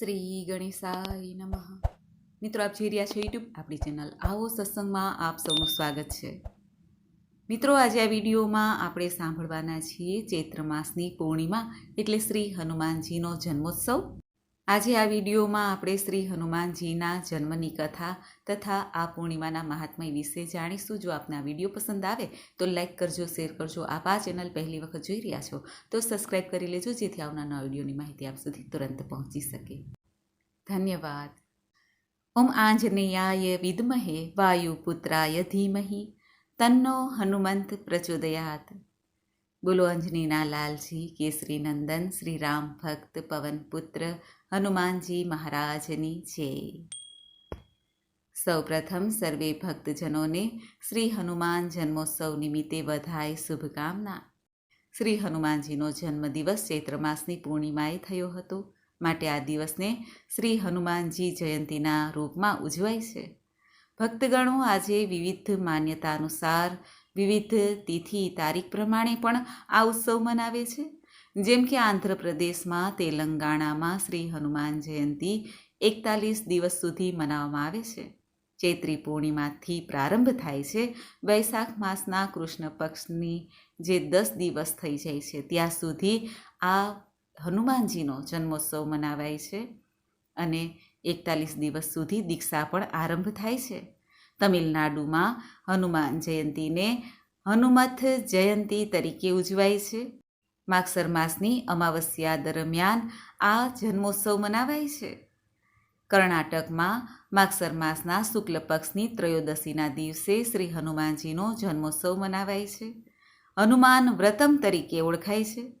શ્રી ગણેશાય નમઃ. મિત્રો, આપ જોઈ રહ્યા છો યુટ્યુબ આપણી ચેનલ આવો સત્સંગમાં આપ સૌનું સ્વાગત છે. મિત્રો, આજે આ વિડીયોમાં આપણે સાંભળવાના છીએ ચૈત્ર માસની પૂર્ણિમા એટલે શ્રી હનુમાનજીનો જન્મોત્સવ. આજે આ વિડીયોમાં આપણે શ્રી હનુમાનજીના જન્મની કથા તથા આ પૂર્ણિમાના મહાત્મય વિશે જાણીશું. જો આપને વીડિયો પસંદ આવે તો લાઈક કરજો, શેર કરજો આપ આ ચેનલ પહેલી વખત જોઈ રહ્યા છો તો સબસ્ક્રાઈબ કરી લેજો જેથી આવનારા વિડીયોની માહિતી આપ સુધી તુરંત પહોંચી શકે. ધન્યવાદ. ઓમ આંજનેયાય વિદ્મહે વાયુપુત્રાય ધીમહિ તન્નો હનુમંત પ્રચોદયાત. બોલો અંજનીના લાલજી, કેસરી નંદન શ્રી રામ ભક્ત પવન પુત્ર હનુમાનજી મહારાજની જય. સૌપ્રથમ સર્વે ભક્તજનોને શ્રી હનુમાન જન્મોત્સવ નિમિત્તે વધાય શુભકામના. શ્રી હનુમાનજીનો જન્મદિવસ ચૈત્ર માસની પૂર્ણિમાએ થયો હતો. માટે આ દિવસને શ્રી હનુમાનજી જયંતીના રૂપમાં ઉજવાય છે. ભક્તગણો આજે વિવિધ માન્યતા અનુસાર વિવિધ તિથિ તારીખ પ્રમાણે પણ આ ઉત્સવ મનાવે છે. જેમ કે આંધ્રપ્રદેશમાં, તેલંગાણામાં શ્રી હનુમાન જયંતી એકતાલીસ દિવસ સુધી મનાવવામાં આવે છે. ચૈત્રી પૂર્ણિમાથી પ્રારંભ થાય છે. વૈશાખ માસના કૃષ્ણ પક્ષની જે દસ દિવસ થઈ જાય છે, ત્યાં સુધી આ હનુમાનજીનો જન્મોત્સવ મનાવાય છે અને એકતાલીસ દિવસ સુધી દીક્ષા પણ આરંભ થાય છે. તમિલનાડુમાં હનુમાન જયંતીને હનુમથ જયંતી તરીકે ઉજવાય છે. માગસર માસની અમાવસ્યા દરમિયાન આ જન્મોત્સવ મનાવાય છે. કર્ણાટકમાં માગસર માસના શુક્લ પક્ષની ત્રયોદશીના દિવસે શ્રી હનુમાનજીનો જન્મોત્સવ મનાવાય છે. હનુમાન વ્રતમ તરીકે ઓળખાય છે.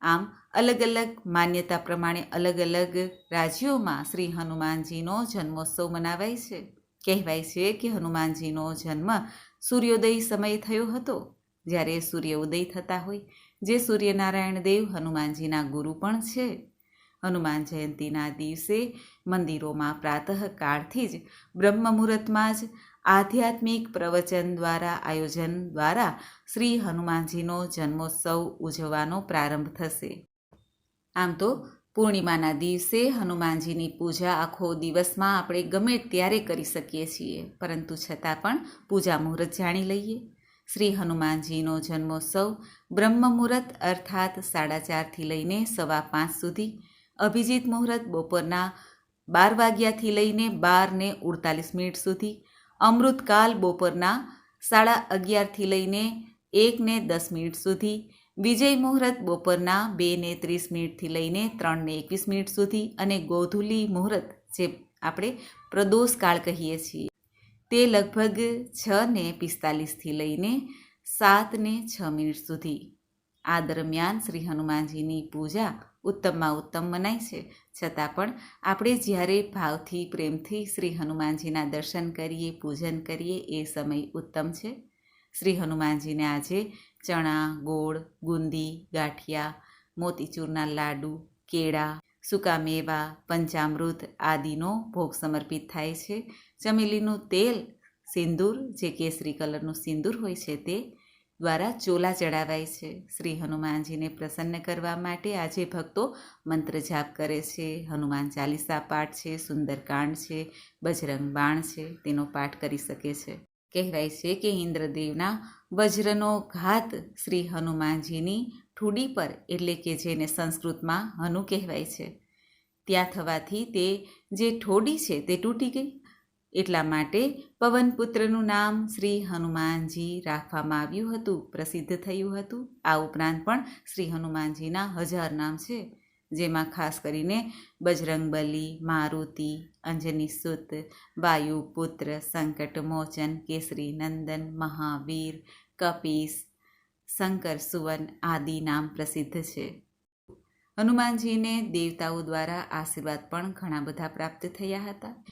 આમ, અલગ અલગ માન્યતા પ્રમાણે અલગ અલગ રાજ્યોમાં શ્રી હનુમાનજીનો જન્મોત્સવ મનાવાય છે. કહેવાય છે કે હનુમાનજીનો જન્મ સૂર્યોદય સમયે થયો હતો. જ્યારે સૂર્ય ઉદય થતા હોય જે સૂર્યનારાયણ દેવ હનુમાનજીના ગુરુ પણ છે. હનુમાન જયંતીના દિવસે મંદિરોમાં પ્રાતઃકાળથી જ બ્રહ્મ મુહૂર્તમાં જ આધ્યાત્મિક પ્રવચન દ્વારા આયોજન દ્વારા શ્રી હનુમાનજીનો જન્મોત્સવ ઉજવવાનો પ્રારંભ થશે. આમ તો પૂર્ણિમાના દિવસે હનુમાનજીની પૂજા આખો દિવસમાં આપણે ગમે ત્યારે કરી શકીએ છીએ, પરંતુ છતાં પણ પૂજા મુહૂર્ત જાણી લઈએ. શ્રી હનુમાનજીનો જન્મોત્સવ બ્રહ્મ મુહૂર્ત અર્થાત સાડા ચારથી લઈને સવા પાંચ સુધી, અભિજીત મુહૂર્ત બપોરના બાર વાગ્યાથી લઈને બાર ને ઉડતાલીસ મિનિટ સુધી, અમૃતકાલ બપોરના સાડા અગિયારથી લઈને એક ને દસ મિનિટ સુધી, વિજય મુહૂર્ત બપોરના બે ને ત્રીસ મિનિટથી લઈને ત્રણ ને એકવીસ મિનિટ સુધી અને ગોધુલી મુહૂર્ત, જે આપણે પ્રદોષ કાળ કહીએ છીએ. તે લગભગ છ ને પિસ્તાલીસથી લઈને સાત ને છ મિનિટ સુધી. આ દરમિયાન શ્રી હનુમાનજીની પૂજા ઉત્તમમાં ઉત્તમ મનાય છે. છતાં પણ આપણે જ્યારે ભાવથી પ્રેમથી શ્રી હનુમાનજીના દર્શન કરીએ, પૂજન કરીએ, એ સમય ઉત્તમ છે. શ્રી હનુમાનજીને આજે ચણા, ગોળ, ગુંદી, ગાંઠિયા, મોતીચૂરના લાડુ, કેળા સૂકા મેવા પંચામૃત આદિનો ભોગ સમર્પિત થાય છે. ચમેલીનું તેલ, સિંદૂર, જે કેસરી કલરનું સિંદૂર હોય છે તે દ્વારા ચોલા ચડાવાય છે. શ્રી હનુમાનજીને પ્રસન્ન કરવા માટે આજે ભક્તો મંત્ર જાપ કરે છે. હનુમાન ચાલીસા પાઠ છે સુંદરકાંડ છે, બજરંગ બાણ છે, તેનો પાઠ કરી શકે છે. કહેવાય છે કે ઇન્દ્રદેવના વજ્રનો ઘાત શ્રી હનુમાનજીની ઠૂડી પર, એટલે કે જેને સંસ્કૃતમાં હનુ કહેવાય છે. ત્યાં થવાથી તે જે ઠોડી છે તે તૂટી ગઈ. એટલા માટે પવનપુત્રનું નામ શ્રી હનુમાનજી રાખવામાં આવ્યું હતું, પ્રસિદ્ધ થયું હતું. આ ઉપરાંત પણ શ્રી હનુમાનજીના હજાર નામ છે, જેમાં ખાસ કરીને બજરંગબલી, મારુતિ, અંજની સુત, વાયુપુત્ર સંકટમોચન કેસરી નંદન, મહાવીર કપીસ શંકર સુવન આદિ નામ પ્રસિદ્ધ છે. હનુમાનજીને દેવતાઓ દ્વારા આશીર્વાદ પણ ઘણા બધા પ્રાપ્ત થયા હતા.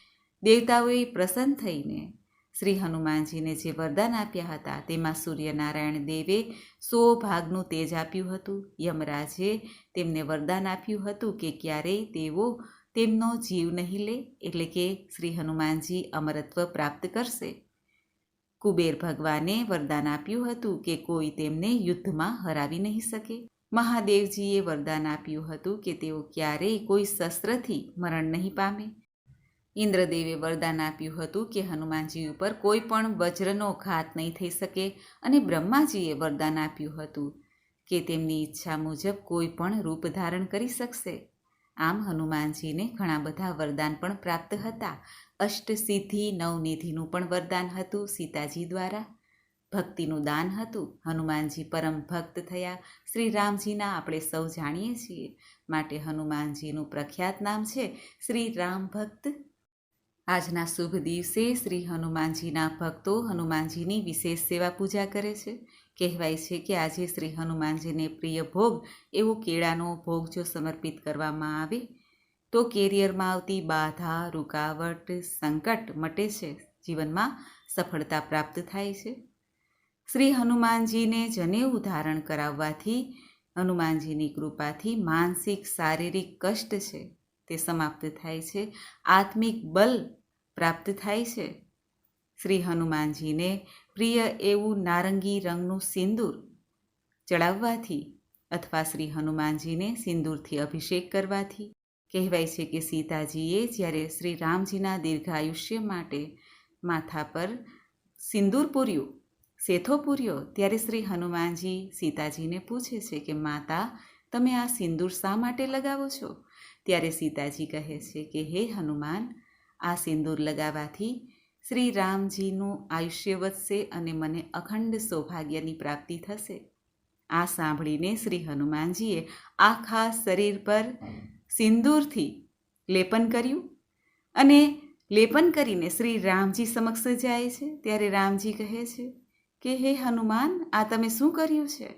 દેવતાઓએ પ્રસન્ન થઈને શ્રી હનુમાનજીને જે વરદાન આપ્યા હતા, તેમાં સૂર્યનારાયણ દેવે સો ભાગનું તેજ આપ્યું હતું. યમરાજે તેમને વરદાન આપ્યું હતું કે ક્યારેય તેઓ તેમનો જીવ નહીં લે, એટલે કે શ્રી હનુમાનજી અમરત્વ પ્રાપ્ત કરશે. કુબેર ભગવાને વરદાન આપ્યું હતું કે કોઈ તેમને યુદ્ધમાં હરાવી નહીં શકે. મહાદેવજીએ વરદાન આપ્યું હતું કે તેઓ ક્યારેય કોઈ શસ્ત્રથી મરણ નહીં પામે. ઇન્દ્રદેવે વરદાન આપ્યું હતું કે હનુમાનજી ઉપર કોઈ પણ વજ્રનો ઘાત નહીં થઈ શકે અને બ્રહ્માજીએ વરદાન આપ્યું હતું કે તેમની ઈચ્છા મુજબ કોઈ પણ રૂપ ધારણ કરી શકશે. આમ હનુમાનજીને ઘણા બધા વરદાન પણ પ્રાપ્ત હતા. અષ્ટસિદ્ધિ નવનિધિનું પણ વરદાન હતું સીતાજી દ્વારા. ભક્તિનું દાન હતું. હનુમાનજી પરમ ભક્ત થયા. શ્રી રામજીના આપણે સૌ જાણીએ છીએ. માટે હનુમાનજીનું પ્રખ્યાત નામ છે શ્રી રામ ભક્ત. આજના શુભ દિવસે શ્રી હનુમાનજીના ભક્તો હનુમાનજીની વિશેષ સેવા પૂજા કરે છે. કહેવાય છે કે આજે શ્રી હનુમાનજીને પ્રિય ભોગ એવો કેળાનો ભોગ જો સમર્પિત કરવામાં આવે, તો કેરિયરમાં આવતી બાધા, રૂકાવટ, સંકટ મટે છે. જીવનમાં સફળતા પ્રાપ્ત થાય છે. શ્રી હનુમાનજીને જનેઉ ધારણ કરાવવાથી હનુમાનજીની કૃપાથી માનસિક, શારીરિક કષ્ટ છે. તે સમાપ્ત થાય છે. આત્મિક બલ પ્રાપ્ત થાય છે. શ્રી હનુમાનજીને પ્રિય એવું નારંગી રંગનું સિંદૂર ચડાવવાથી અથવા શ્રી હનુમાનજીને સિંદૂરથી અભિષેક કરવાથી? કહેવાય છે કે સીતાજીએ જ્યારે શ્રી રામજીના દીર્ઘાયુષ્ય માટે માથા પર સિંદૂર પૂર્યું સેથો પૂર્યો, ત્યારે શ્રી હનુમાનજી સીતાજીને પૂછે છે કે, માતા, તમે આ સિંદૂર શા માટે લગાવો છો? ત્યારે સીતાજી કહે છે કે, હે હનુમાન, આ સિંદૂર લગાવવાથી શ્રી રામજીનું આયુષ્ય વધશે અને મને અખંડ સૌભાગ્યની પ્રાપ્તિ થશે. આ સાંભળીને શ્રી હનુમાનજીએ આખા શરીર પર સિંદૂરથી લેપન કર્યું અને લેપન કરીને શ્રી રામજી સમક્ષ જાય છે. ત્યારે રામજી કહે છે કે, હે હનુમાન, આ તમે શું કર્યું છે?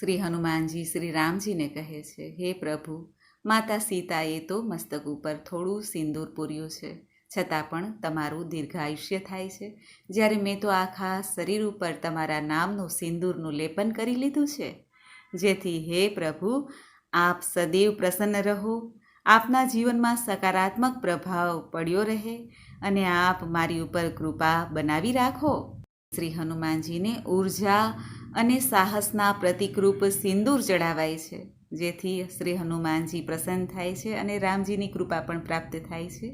શ્રી હનુમાનજી શ્રી રામજીને કહે છે, હે પ્રભુ, માતા સીતાએ તો મસ્તક ઉપર થોડું સિંદૂર પૂર્યું છે. છતાં પણ તમારું દીર્ઘાયુષ્ય થાય છે. જ્યારે મેં તો આખા શરીર ઉપર તમારા નામનું સિંદૂરનું લેપન કરી લીધું છે. જેથી હે પ્રભુ, આપ સદૈવ પ્રસન્ન રહો. આપના જીવનમાં સકારાત્મક પ્રભાવ પડ્યો રહે અને આપ મારી ઉપર કૃપા બનાવી રાખો. શ્રી હનુમાનજીને ઊર્જા અને સાહસના પ્રતિકરૂપ સિંદૂર ચડાવાય છે, જેથી શ્રી હનુમાનજી પ્રસન્ન થાય છે અને રામજીની કૃપા પણ પ્રાપ્ત થાય છે.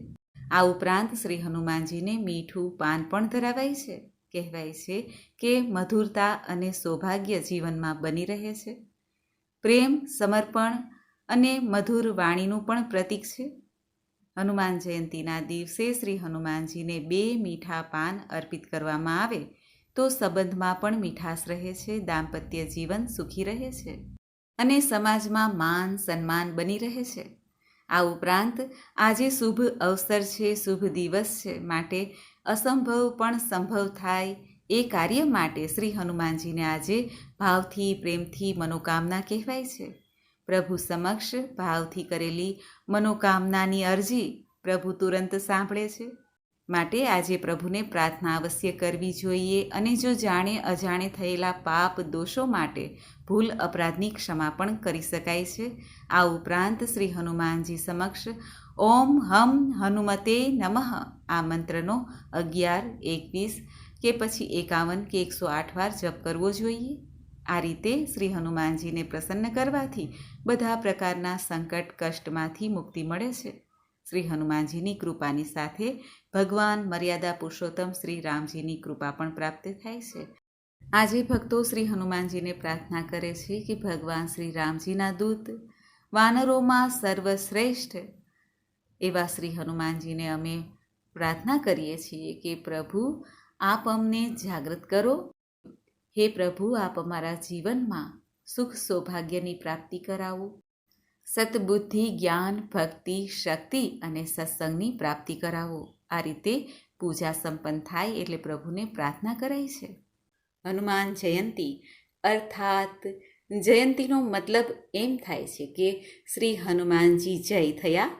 આ ઉપરાંત શ્રી હનુમાનજીને મીઠું પાન પણ ધરાવાય છે. કહેવાય છે કે મધુરતા અને સૌભાગ્ય જીવનમાં બની રહે છે. પ્રેમ, સમર્પણ અને મધુર વાણીનું પણ પ્રતીક છે. હનુમાન જયંતીના દિવસે શ્રી હનુમાનજીને બે મીઠા પાન અર્પિત કરવામાં આવે તો સંબંધમાં પણ મીઠાશ રહે છે, દાંપત્ય જીવન સુખી રહે છે અને સમાજમાં માન સન્માન બની રહે છે. આ ઉપરાંત, આજે શુભ અવસર છે, શુભ દિવસ છે માટે અસંભવ પણ સંભવ થાય એ કાર્ય માટે શ્રી હનુમાનજીને આજે ભાવથી, પ્રેમથી મનોકામના કહેવાય છે. પ્રભુ સમક્ષ ભાવથી કરેલી મનોકામનાની અરજી પ્રભુ તુરંત સાંભળે છે. માટે આજે પ્રભુને પ્રાર્થના અવશ્ય કરવી જોઈએ અને જો જાણે અજાણે થયેલા પાપ દોષો માટે ભૂલ અપરાધની ક્ષમા પણ કરી શકાય છે. આ ઉપરાંત શ્રી હનુમાનજી સમક્ષ ઓમ હમ હનુમતે નમઃ આ મંત્રનો અગિયાર, એકવીસ કે પછી એકાવન કે એકસો આઠ વાર જપ કરવો જોઈએ. આ રીતે શ્રી હનુમાનજીને પ્રસન્ન કરવાથી બધા પ્રકારના સંકટ, કષ્ટમાંથી મુક્તિ મળે છે. શ્રી હનુમાનજીની કૃપાની સાથે ભગવાન મર્યાદા પુરુષોત્તમ શ્રી રામજીની કૃપા પણ પ્રાપ્ત થાય છે. આજે ભક્તો શ્રી હનુમાનજીને પ્રાર્થના કરે છે કે ભગવાન શ્રી રામજીના દૂત, વાનરોમાં સર્વશ્રેષ્ઠ એવા શ્રી હનુમાનજીને અમે પ્રાર્થના કરીએ છીએ કે પ્રભુ, આપ અમને જાગૃત કરો. હે પ્રભુ, આપ અમારા જીવનમાં સુખ સૌભાગ્યની પ્રાપ્તિ કરાવો. સતબુદ્ધિ જ્ઞાન, ભક્તિ, શક્તિ અને સત્સંગની પ્રાપ્તિ કરાવો. આ રીતે પૂજા સંપન્ન થાય એટલે પ્રભુને પ્રાર્થના કરાય છે. હનુમાન જયંતી અર્થાત જયંતીનો મતલબ એમ થાય છે કે શ્રી હનુમાનજી જય થયા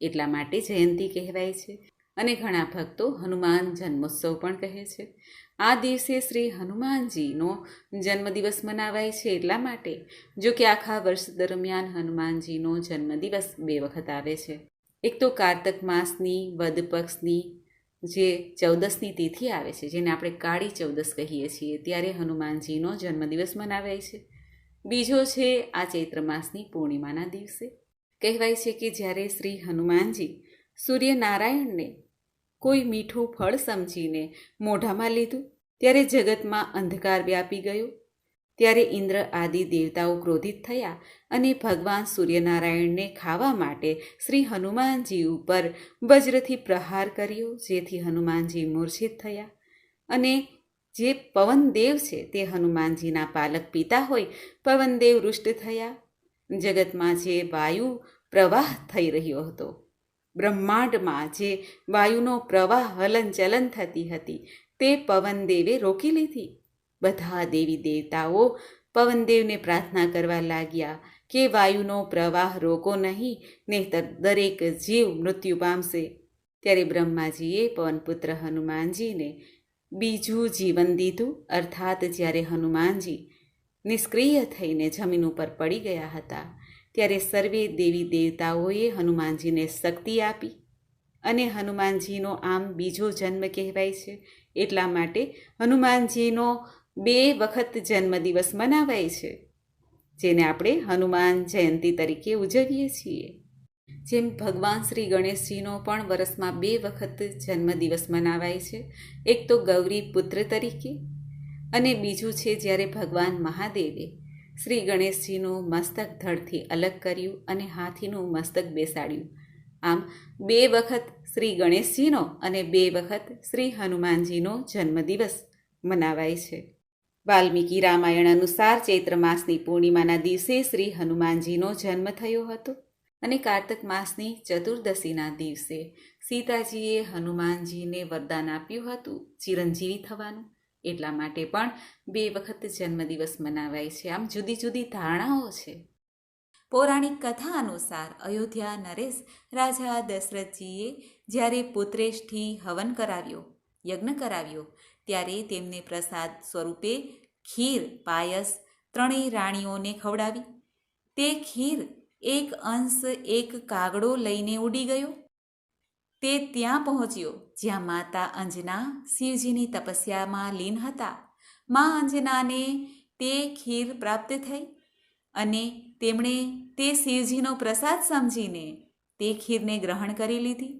એટલા માટે જયંતી કહેવાય છે. અને ઘણા ભક્તો હનુમાન જન્મોત્સવ પણ કહે છે. આ દિવસે શ્રી હનુમાનજીનો જન્મદિવસ મનાવાય છે એટલા માટે, જો કે આખા વર્ષ દરમિયાન હનુમાનજીનો જન્મદિવસ બે વખત આવે છે. એક તો કારતક માસની, વદ પક્ષની, જે ચૌદસની તિથિ આવે છે, જેને આપણે કાળી ચૌદસ કહીએ છીએ, ત્યારે હનુમાનજીનો જન્મદિવસ મનાવાય છે. બીજો છે આ ચૈત્ર માસની પૂર્ણિમાના દિવસે. કહેવાય છે કે જ્યારે શ્રી હનુમાનજી સૂર્યનારાયણને કોઈ મીઠું ફળ સમજીને મોઢામાં લીધું, ત્યારે જગતમાં અંધકાર વ્યાપી ગયો ત્યારે ઇન્દ્ર આદિ દેવતાઓ ક્રોધિત થયા અને ભગવાન સૂર્યનારાયણને ખાવા માટે શ્રી હનુમાનજી ઉપર વજ્રથી પ્રહાર કર્યો, જેથી હનુમાનજી મૂર્છિત થયા. અને જે પવનદેવ છે તે હનુમાનજીના પાલક પિતા હોય, પવનદેવ રુષ્ટ થયા. જગતમાં જે વાયુ પ્રવાહ થઈ રહ્યો હતો, બ્રહ્માંડમાં જે વાયુનો પ્રવાહ હલનચલન થતી હતી, તે પવનદેવે રોકી લીધી. બધા દેવી દેવતાઓ પવનદેવને પ્રાર્થના કરવા લાગ્યા કે વાયુનો પ્રવાહ રોકો નહીં, નહીતર દરેક જીવ મૃત્યુ પામશે. ત્યારે બ્રહ્માજીએ પવનપુત્ર હનુમાનજીને બીજું જીવન દીધું. અર્થાત જ્યારે હનુમાનજી નિષ્ક્રિય થઈને જમીન ઉપર પડી ગયા હતા, ત્યારે સર્વે દેવી દેવતાઓએ હનુમાનજીને શક્તિ આપી અને હનુમાનજીનો આમ બીજો જન્મ કહેવાય છે. એટલા માટે હનુમાનજીનો બે વખત જન્મદિવસ મનાવાય છે, જેને આપણે હનુમાન જયંતી તરીકે ઉજવીએ છીએ. જેમ ભગવાન શ્રી ગણેશજીનો પણ વરસમાં બે વખત જન્મદિવસ મનાવાય છે, એક તો ગૌરી પુત્ર તરીકે અને બીજું છે જ્યારે ભગવાન મહાદેવે શ્રી ગણેશજીનું મસ્તક ધડથી અલગ કર્યું અને હાથીનું મસ્તક બેસાડ્યું. આમ બે વખત શ્રી ગણેશજીનો અને બે વખત શ્રી હનુમાનજીનો જન્મદિવસ મનાવાય છે. વાલ્મીકી રામાયણ અનુસાર ચૈત્ર માસની પૂર્ણિમાના દિવસે શ્રી હનુમાનજીનો જન્મ થયો હતો અને કાર્તક માસની ચતુર્દશીના દિવસે સીતાજીએ હનુમાનજીને વરદાન આપ્યું હતું ચિરંજીવી થવાનું. એટલા માટે પણ બે વખત જન્મદિવસ મનાવાય છે. આમ જુદી જુદી ધારણાઓ છે. પૌરાણિક કથા અનુસાર અયોધ્યા નરેશ રાજા દશરથજીએ જ્યારે પુત્રેશથી હવન કરાવ્યો, યજ્ઞ કરાવ્યો ત્યારે તેમને પ્રસાદ સ્વરૂપે ખીર, પાયસ ત્રણેય રાણીઓને ખવડાવી. તે ખીર એક અંશ, એક કાગડો લઈને ઉડી ગયો. તે ત્યાં પહોંચ્યો, જ્યાં માતા અંજના શિવજીની તપસ્યામાં લીન હતા. મા અંજનાને તે ખીર પ્રાપ્ત થઈ અને તેમણે તે શિવજીનો પ્રસાદ સમજીને તે ખીરને ગ્રહણ કરી લીધી.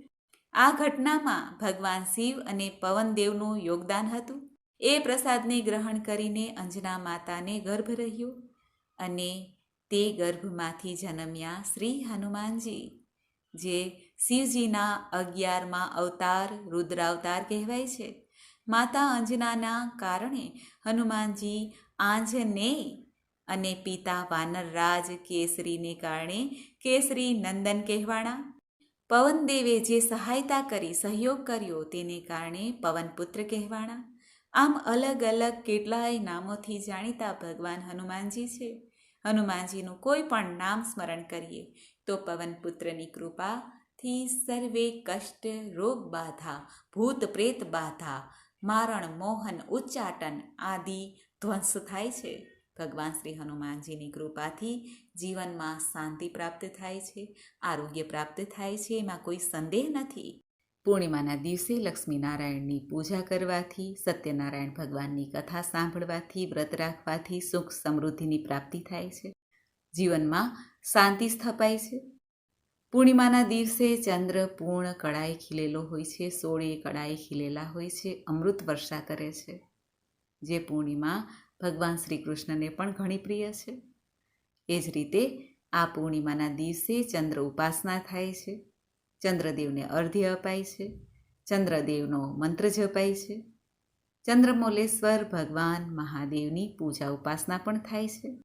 આ ઘટનામાં ભગવાન શિવ અને પવનદેવનું યોગદાન હતું. એ પ્રસાદને ગ્રહણ કરીને અંજના માતાને ગર્ભ રહ્યો અને તે ગર્ભમાંથી જન્મ્યા શ્રી હનુમાનજી, જે શિવજીના અગિયારમાં અવતાર રુદ્રાવતાર કહેવાય છે. માતા અંજનાના કારણે હનુમાનજી આંજને અને પિતા વાનરરાજ કેસરીને કારણે કેસરી નંદન કહેવાણા પવનદેવે જે સહાયતા કરી, સહયોગ કર્યો તેને કારણે પવનપુત્ર કહેવાણા. આમ અલગ અલગ કેટલાય નામોથી જાણીતા ભગવાન હનુમાનજી છે. હનુમાનજીનું કોઈ પણ નામ સ્મરણ કરીએ, તો પવનપુત્રની કૃપાથી સર્વે કષ્ટ, રોગ બાધા, ભૂત પ્રેત બાધા, મારણ, મોહન, ઉચ્ચાટન આદિ ધ્વંસ થાય છે. ભગવાન શ્રી હનુમાનજીની કૃપાથી જીવનમાં શાંતિ પ્રાપ્ત થાય છે, આરોગ્ય પ્રાપ્ત થાય છે, એમાં કોઈ સંદેહ નથી. પૂર્ણિમાના દિવસે લક્ષ્મીનારાયણની પૂજા કરવાથી, સત્યનારાયણ ભગવાનની કથા સાંભળવાથી, વ્રત રાખવાથી સુખ સમૃદ્ધિની પ્રાપ્તિ થાય છે. જીવનમાં શાંતિ સ્થપાય છે. પૂર્ણિમાના દિવસે ચંદ્ર પૂર્ણ કળાએ ખીલેલો હોય છે, સોળે કળાએ ખીલેલા હોય છે, અમૃત વર્ષા કરે છે. જે પૂર્ણિમા ભગવાન શ્રી કૃષ્ણને પણ ઘણી પ્રિય છે. એ જ રીતે આ પૂર્ણિમાના દિવસે ચંદ્ર ઉપાસના થાય છે. ચંદ્રદેવને અર્ધ્ય અપાય છે. ચંદ્રદેવનો મંત્ર જપાય છે. ચંદ્રમૌલેશ્વર ભગવાન મહાદેવની પૂજા ઉપાસના પણ થાય છે.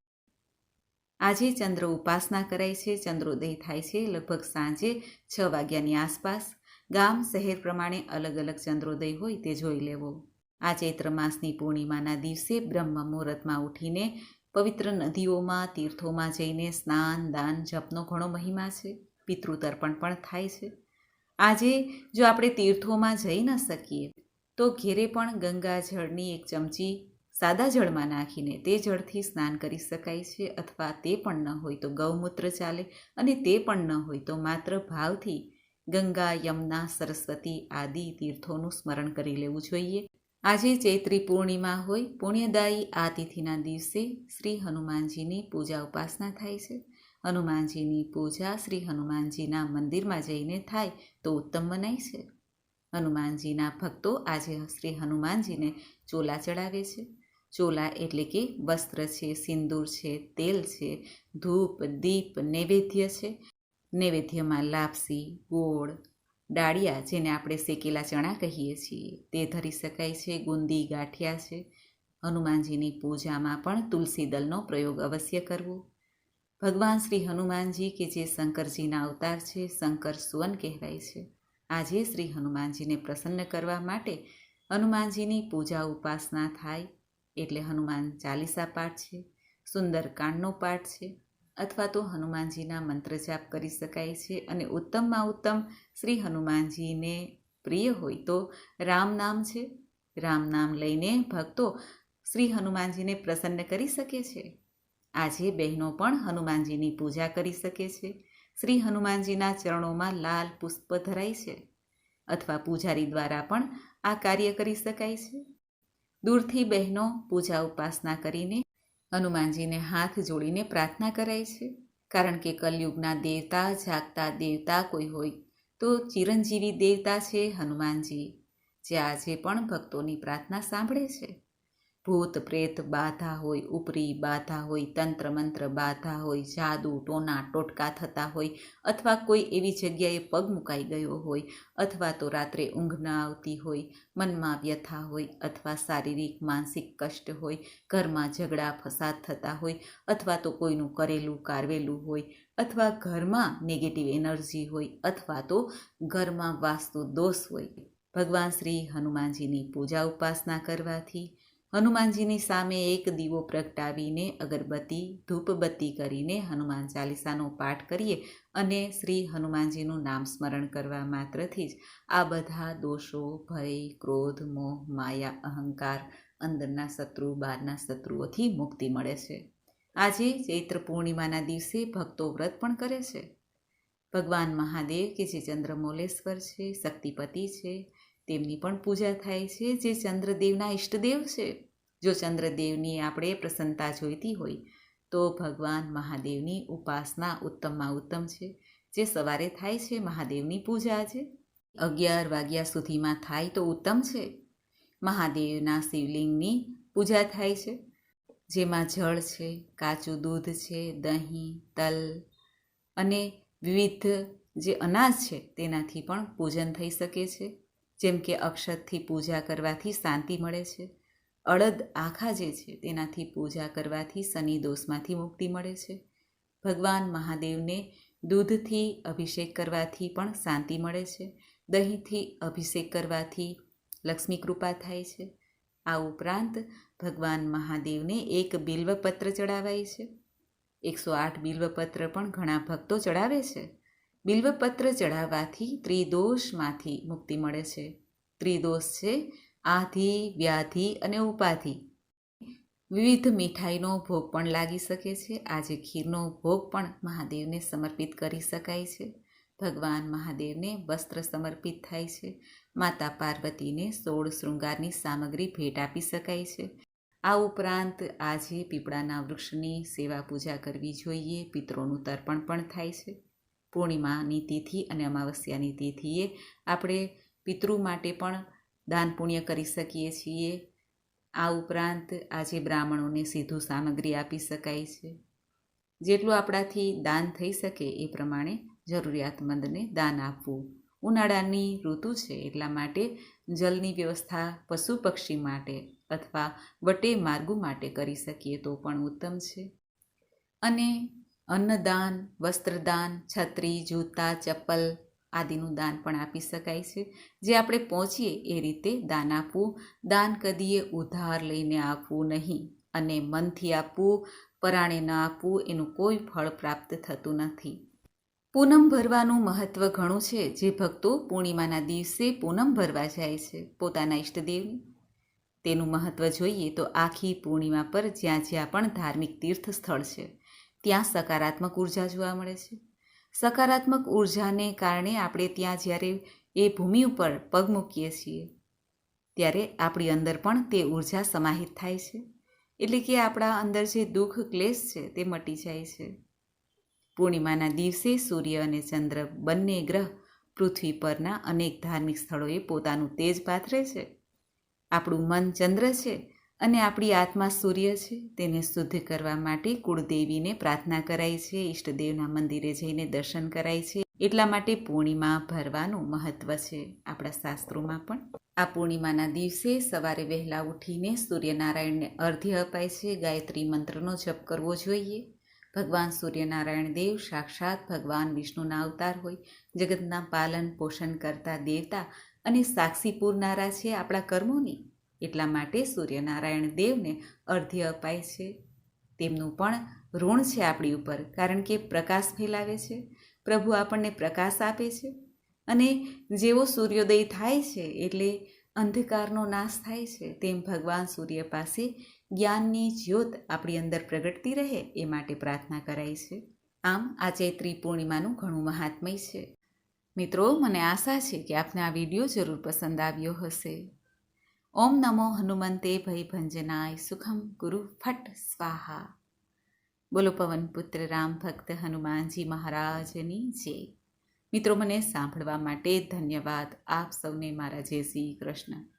આજે ચંદ્ર ઉપાસના કરાય છે. ચંદ્રોદય થાય છે લગભગ સાંજે છ વાગ્યાની આસપાસ. ગામ, શહેર પ્રમાણે અલગ અલગ ચંદ્રોદય હોય તે જોઈ લેવો. આ ચૈત્ર માસની પૂર્ણિમાના દિવસે બ્રહ્મ મુહૂર્તમાં ઉઠીને પવિત્ર નદીઓમાં, તીર્થોમાં જઈને સ્નાન, દાન, જપનો ઘણો મહિમા છે, પિતૃતર્પણ પણ થાય છે. આજે જો આપણે તીર્થોમાં જઈ ન શકીએ, તો ઘેરે પણ ગંગા જળની એક ચમચી સાદા જળમાં નાખીને તે જળથી સ્નાન કરી શકાય છે અથવા તે પણ ન હોય તો ગૌમૂત્ર ચાલે અને તે પણ ન હોય તો માત્ર ભાવથી ગંગા, યમુના, સરસ્વતી આદિ તીર્થોનું સ્મરણ કરી લેવું જોઈએ. આજે ચૈત્રી પૂર્ણિમા હોય, પુણ્યદાયી આ તિથિના દિવસે શ્રી હનુમાનજીની પૂજા ઉપાસના થાય છે. હનુમાનજીની પૂજા શ્રી હનુમાનજીના મંદિરમાં જઈને થાય તો ઉત્તમ મનાય છે. હનુમાનજીના ભક્તો આજે શ્રી હનુમાનજીને ચોલા ચડાવે છે. ચોલા એટલે કે વસ્ત્ર છે, સિંદૂર છે, તેલ છે, ધૂપ, દીપ, નૈવેદ્ય છે. નૈવેદ્યમાં લાપસી, ગોળ ડાળિયા જેને આપણે શેકેલા ચણા કહીએ છીએ, તે ધરી શકાય છે, ગુંદી ગાંઠિયા છે. હનુમાનજીની પૂજામાં પણ તુલસી દલનો પ્રયોગ અવશ્ય કરવો. ભગવાન શ્રી હનુમાનજી કે જે શંકરજીના અવતાર છે, શંકર સુવન કહેવાય છે. આજે શ્રી હનુમાનજીને પ્રસન્ન કરવા માટે હનુમાનજીની પૂજા ઉપાસના થાય, એટલે હનુમાન ચાલીસા પાઠ છે, સુંદરકાંડનો પાઠ છે અથવા તો હનુમાનજીના મંત્ર જાપ કરી શકાય છે અને ઉત્તમમાં ઉત્તમ શ્રી હનુમાનજીને પ્રિય હોય તો રામ નામ છે. રામ નામ લઈને ભક્તો શ્રી હનુમાનજીને પ્રસન્ન કરી શકે છે. આજે બહેનો પણ હનુમાનજીની પૂજા કરી શકે છે. શ્રી હનુમાનજીના ચરણોમાં લાલ પુષ્પ ધરાય છે અથવા પૂજારી દ્વારા પણ આ કાર્ય કરી શકાય છે. દૂરથી બહેનો પૂજા ઉપાસના કરીને હનુમાનજીને હાથ જોડીને પ્રાર્થના કરાય છે. કારણ કે કલયુગના દેવતા, જાગતા દેવતા કોઈ હોય, તો ચિરંજીવી દેવતા છે હનુમાનજી. જે આજે પણ ભક્તોની પ્રાર્થના સાંભળે છે. ભૂત પ્રેત બાધા હોય, ઉપરી બાધા હોય, તંત્ર મંત્ર બાધા હોય, જાદુ ટોના ટોટકા થતા હોય અથવા કોઈ એવી જગ્યાએ પગ મુકાઈ ગયો હોય અથવા તો રાત્રે ઊંઘ ન આવતી હોય, મનમાં વ્યથા હોય અથવા શારીરિક માનસિક કષ્ટ હોય, ઘરમાં ઝઘડા ફસાદ થતા હોય અથવા તો કોઈનું કરેલું કારવેલું હોય અથવા ઘરમાં નેગેટિવ એનર્જી હોય અથવા તો ઘરમાં વાસ્તુ દોષ હોય. ભગવાન શ્રી હનુમાનજીની પૂજા ઉપાસના કરવાથી હનુમાનજીની સામે એક દીવો પ્રગટાવીને અગરબત્તી, ધૂપબત્તી કરીને હનુમાન ચાલીસાનો પાઠ કરીએ અને શ્રી હનુમાનજીનું નામ સ્મરણ કરવા માત્રથી જ આ બધા દોષો, ભય, ક્રોધ, મોહ, માયા, અહંકાર, અંદરના શત્રુ, બહારના શત્રુઓથી મુક્તિ મળે છે. આજે ચૈત્ર પૂર્ણિમાના દિવસે ભક્તો વ્રત પણ કરે છે. ભગવાન મહાદેવ કે જે ચંદ્રમોલેશ્વર છે, શક્તિપતિ છે તેમની પણ પૂજા થાય છે. જે ચંદ્રદેવના ઈષ્ટદેવ છે, જો ચંદ્રદેવની આપણે પ્રસન્નતા જોઈતી હોય, તો ભગવાન મહાદેવની ઉપાસના ઉત્તમમાં ઉત્તમ છે. જે સવારે થાય છે, મહાદેવની પૂજા છે. અગિયાર વાગ્યા સુધીમાં થાય તો ઉત્તમ છે. મહાદેવના શિવલિંગની પૂજા થાય છે. જેમાં જળ છે, કાચું દૂધ છે, દહીં, તલ અને વિવિધ જે અનાજ છે, તેનાથી પણ પૂજન થઈ શકે છે. જેમ કે અક્ષતથી પૂજા કરવાથી શાંતિ મળે છે. અડદ આખા જે છે તેનાથી પૂજા કરવાથી શનિ દોષમાંથી મુક્તિ મળે છે. ભગવાન મહાદેવને દૂધથી અભિષેક કરવાથી પણ શાંતિ મળે છે. દહીંથી અભિષેક કરવાથી લક્ષ્મી કૃપા થાય છે. આ ઉપરાંત ભગવાન મહાદેવને એક બિલ્વપત્ર ચડાવાય છે. એકસો આઠ બિલ્વપત્ર પણ ઘણા ભક્તો ચડાવે છે. બિલ્વપત્ર ચઢાવવાથી ત્રિદોષમાંથી મુક્તિ મળે છે. ત્રિદોષ છે આધિ, વ્યાધિ અને ઉપાધિ. વિવિધ મીઠાઈનો ભોગ પણ લાગી શકે છે. આજે ખીરનો ભોગ પણ મહાદેવને સમર્પિત કરી શકાય છે. ભગવાન મહાદેવને વસ્ત્ર સમર્પિત થાય છે. માતા પાર્વતીને સોળ શૃંગારની સામગ્રી ભેટ આપી શકાય છે. આ ઉપરાંત આજે પીપળાના વૃક્ષની સેવા પૂજા કરવી જોઈએ. પિત્રોનું તર્પણ પણ થાય છે. પૂર્ણિમાની તિથિ અને અમાવસ્યાની તિથિએ આપણે પિતૃ માટે પણ દાન પુણ્ય કરી શકીએ છીએ. આ ઉપરાંત આજે બ્રાહ્મણોને સીધું સામગ્રી આપી શકાય છે. જેટલું આપણાથી દાન થઈ શકે એ પ્રમાણે જરૂરિયાતમંદને દાન આપવું. ઉનાળાની ઋતુ છે એટલા માટે જલની વ્યવસ્થા પશુ પક્ષી માટે અથવા વટે માર્ગો માટે કરી શકીએ તો પણ ઉત્તમ છે. અને અન્નદાન, વસ્ત્રદાન, છત્રી, જૂતા, ચપ્પલ આદિનું દાન પણ આપી શકાય છે. જે આપણે પહોંચીએ એ રીતે દાન આપવું. દાન કદીએ ઉધાર લઈને આપવું નહીં અને મનથી આપવું, પરાણે ન આપવું એનું કોઈ ફળ પ્રાપ્ત થતું નથી. પૂનમ ભરવાનું મહત્ત્વ ઘણું છે. જે ભક્તો પૂર્ણિમાના દિવસે પૂનમ ભરવા જાય છે. પોતાના ઈષ્ટદેવની તેનું મહત્ત્વ જોઈએ તો આખી પૂર્ણિમા પર જ્યાં જ્યાં પણ ધાર્મિક તીર્થ સ્થળ છે. ત્યાં સકારાત્મક ઊર્જા જોવા મળે છે. સકારાત્મક ઉર્જાને કારણે આપણે ત્યાં જ્યારે એ ભૂમિ ઉપર પગ મૂકીએ છીએ, ત્યારે આપણી અંદર પણ તે ઊર્જા સમાહિત થાય છે. એટલે કે આપણા અંદર જે દુઃખ, ક્લેશ છે તે મટી જાય છે. પૂર્ણિમાના દિવસે સૂર્ય અને ચંદ્ર બંને ગ્રહ પૃથ્વી પરના અનેક ધાર્મિક સ્થળોએ પોતાનું તેજ પાથરે છે. આપણું મન ચંદ્ર છે અને આપણી આત્મા સૂર્ય છે, તેને શુદ્ધ કરવા માટે કુળદેવીને પ્રાર્થના કરાય છે, ઈષ્ટદેવના મંદિરે જઈને દર્શન કરાય છે. એટલા માટે પૂર્ણિમા ભરવાનું મહત્વ છે, આપણા શાસ્ત્રોમાં પણ. આ પૂર્ણિમાના દિવસે સવારે વહેલા ઉઠીને સૂર્યનારાયણને અર્ધ્ય અપાય છે, ગાયત્રી મંત્રનો જપ કરવો જોઈએ. ભગવાન સૂર્યનારાયણ દેવ સાક્ષાત ભગવાન વિષ્ણુના અવતાર હોય, જગતના પાલન પોષણ કરતા દેવતા અને સાક્ષી પૂરનારા છે આપણા કર્મોની. એટલા માટે સૂર્યનારાયણ દેવને અર્ધ્ય અપાય છે. તેમનું પણ ઋણ છે આપણી ઉપર, કારણ કે પ્રકાશ ફેલાવે છે. પ્રભુ આપણને પ્રકાશ આપે છે અને જેવો સૂર્યોદય થાય છે એટલે અંધકારનો નાશ થાય છે, તેમ ભગવાન સૂર્ય પાસે જ્ઞાનની જ્યોત આપણી અંદર પ્રગટતી રહે એ માટે પ્રાર્થના કરાય છે. આમ આ ચૈત્રી પૂર્ણિમાનું ઘણું મહાત્મય છે. મિત્રો, મને આશા છે કે આપને આ વીડિયો જરૂર પસંદ આવ્યો હશે. ઓમ નમો હનુમંતે ભય ભંજનાય સુખમ ગુરુ ફટ સ્વાહા. બોલો પવન પુત્ર રામ ભક્ત હનુમાનજી મહારાજની જય. મિત્રો, મને સાંભળવા માટે ધન્યવાદ. આપ સૌને મારા જય શ્રી કૃષ્ણ.